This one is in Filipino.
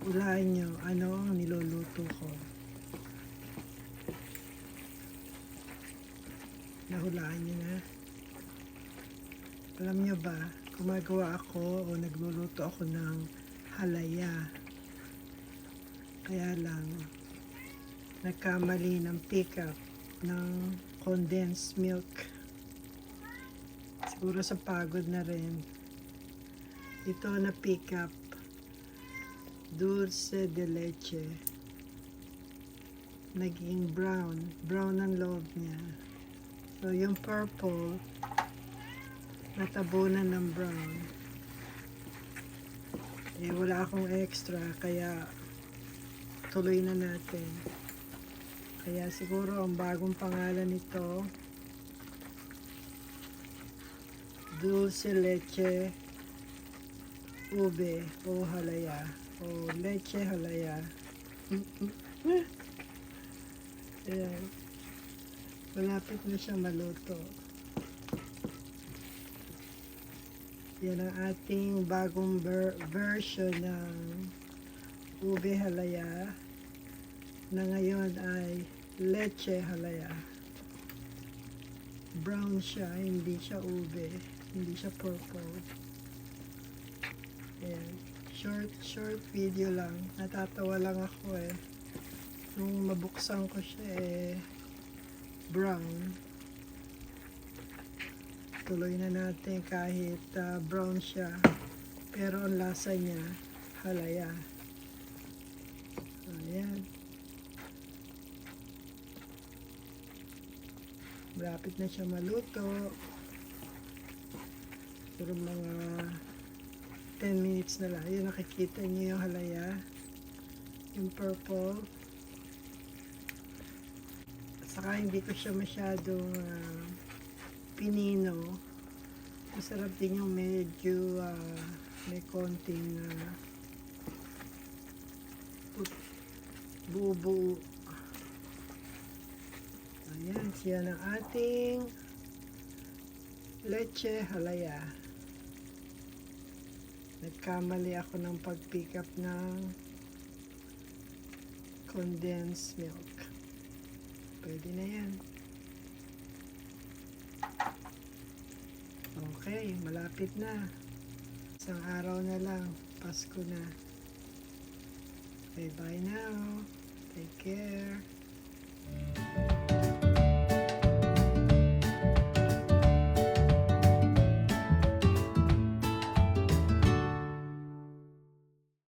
Ulain nyo, ano ang niluluto ko. Nahulaan nyo na. Alam nyo ba, gumagawa ako o nagluluto ako ng halaya. Kaya lang, nagkamali ng pickup ng condensed milk. Siguro sa pagod na rin. Ito na pickup dulce de leche. Naging brown. Brown ang loob niya. So, yung purple, natabunan ng brown. Eh, wala akong extra, kaya tuloy na natin. Kaya siguro ang bagong pangalan nito, Dulce Leche Ube o Halaya o Leche Halaya. Ayan. Malapit na siya maluto. Yan ang ating bagong ver- version ng ube halaya na ngayon ay leche halaya. Brown siya, hindi siya ube, hindi siya purple. Ayan. Short, short video lang. Natatawa lang ako eh. Nung mabuksan ko siya eh, brown. Tuloy na natin kahit ah, brown siya. Pero ang lasa niya, halaya. Ayan. Malapit na siya maluto. Pero mga 10 minutes na lang. Yun, nakikita niyo yung halaya. Yung purple. Saka hindi ko siya masyadong ah, pinino. Masarap din yung medyo ah, may konting uh, buo-buo. Ayan, siya ng ating leche halaya. Nagkamali ako ng pag-pick up ng condensed milk. Pwede na yan. Okay, malapit na. Isang araw na lang. Pasko na. Okay, bye now. Take care.